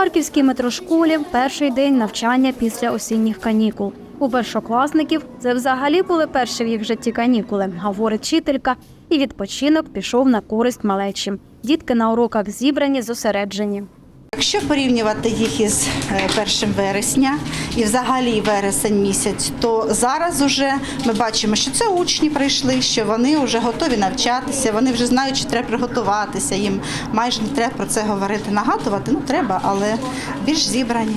харківській метрошколі перший день навчання після осінніх канікул. У першокласників це взагалі були перші в їх житті канікули, говорить вчителька, і відпочинок пішов на користь малечі. Дітки на уроках зібрані, зосереджені. Якщо порівнювати їх із е, 1 вересня і взагалі вересень місяць, то зараз уже ми бачимо, що це учні прийшли, що вони вже готові навчатися, вони вже знають, що треба приготуватися. Їм майже не треба про це говорити, нагадувати. Ну треба, але більш зібрані.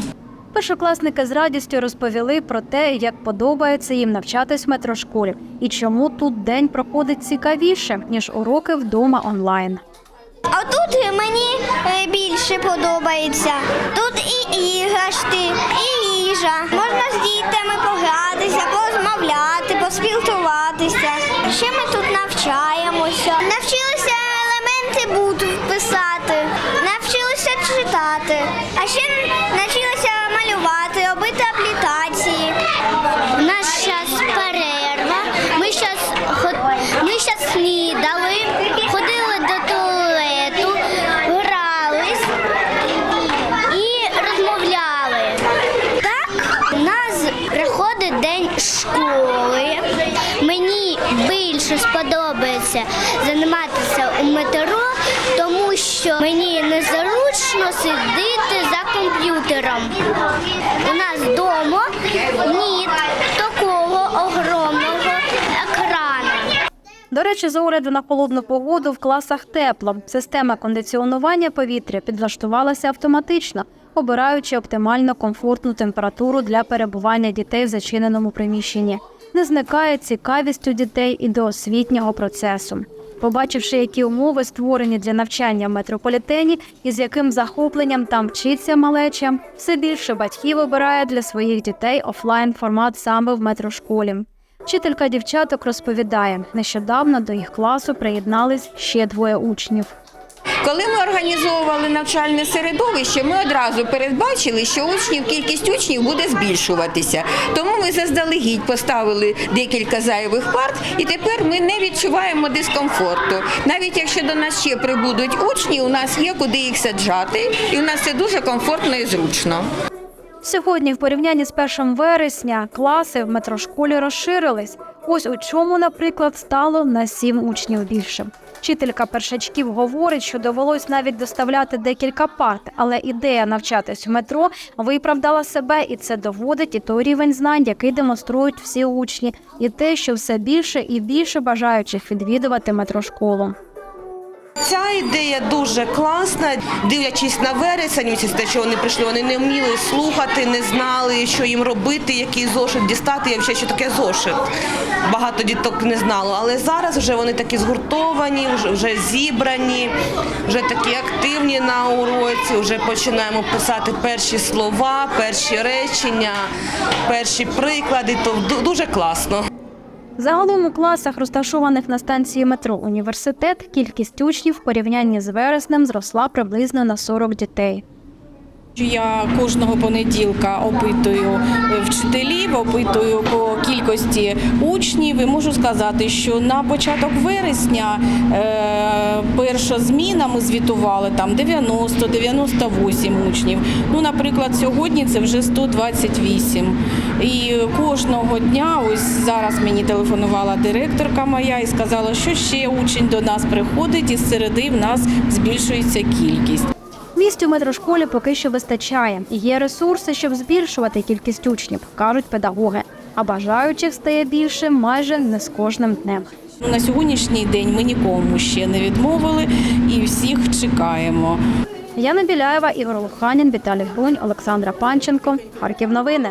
Першокласники з радістю розповіли про те, як подобається їм навчатись в метрошколі і чому тут день проходить цікавіше ніж уроки вдома онлайн. А тут мені е, більше подобається. Тут і іграшки, і їжа. Можна з дітьми погратися, порозмовляти, поспілкуватися. Ще ми тут навчаємося. Навчилися елементи буду писати, навчилися читати, а ще навчилися малювати, робити аплікації. У нас зараз перерва. Ми зараз ми щас снідали, ходили до туалету, грались і розмовляли. Так у нас приходить день школи. Мені більше сподобається займатися у метро, тому що мені незручно сидіти за комп'ютером. У нас вдома ні такого огромного екрану. До речі, за уряду на холодну погоду в класах тепло. Система кондиціонування повітря підлаштувалася автоматично, обираючи оптимально комфортну температуру для перебування дітей в зачиненому приміщенні. Не зникає цікавість у дітей і до освітнього процесу. Побачивши, які умови створені для навчання в метрополітені і з яким захопленням там вчиться малеча, все більше батьків обирає для своїх дітей офлайн формат саме в метрошколі. Вчителька дівчаток розповідає, нещодавно до їх класу приєднались ще двоє учнів. Коли ми організовували навчальне середовище, ми одразу передбачили, що учнів, кількість учнів буде збільшуватися. Тому ми заздалегідь поставили декілька зайвих парт, і тепер ми не відчуваємо дискомфорту. Навіть якщо до нас ще прибудуть учні, у нас є куди їх саджати, і у нас це дуже комфортно і зручно. Сьогодні, в порівнянні з 1 вересня, класи в метрошколі розширились. Ось у чому, наприклад, стало на сім учнів більше. Вчителька першачків говорить, що довелось навіть доставляти декілька парт, але ідея навчатись в метро виправдала себе, і це доводить і той рівень знань, який демонструють всі учні, і те, що все більше і більше бажаючих відвідувати метрошколу. Ця ідея дуже класна. Дивлячись на вересень, місяць те, що вони прийшли, вони не вміли слухати, не знали, що їм робити, який зошит дістати. Я взагалі, що таке зошит. Багато діток не знало. Але зараз вже вони такі згуртовані, вже, зібрані, вже такі активні на уроці. Вже починаємо писати перші слова, перші речення, перші приклади. То ду- дуже класно. Загалом у класах, розташованих на станції метро університет, кількість учнів в порівнянні з вереснем зросла приблизно на 40 дітей. Я кожного понеділка опитую е, вчителів, опитую по кількості учнів. І можу сказати, що на початок вересня е, перша зміна ми звітували там 90-98 учнів. Ну, наприклад, сьогодні це вже 128. І кожного дня, ось зараз мені телефонувала директорка моя і сказала, що ще учень до нас приходить, і з середи в нас збільшується кількість. Місць у метрошколі поки що вистачає. і Є ресурси, щоб збільшувати кількість учнів, кажуть педагоги. А бажаючих стає більше майже не з кожним днем. Ну, На сьогоднішній день ми нікому ще не відмовили і всіх чекаємо. Яна Біляєва, Ігор Луханін, Віталій Грунь, Олександра Панченко. Харків новини.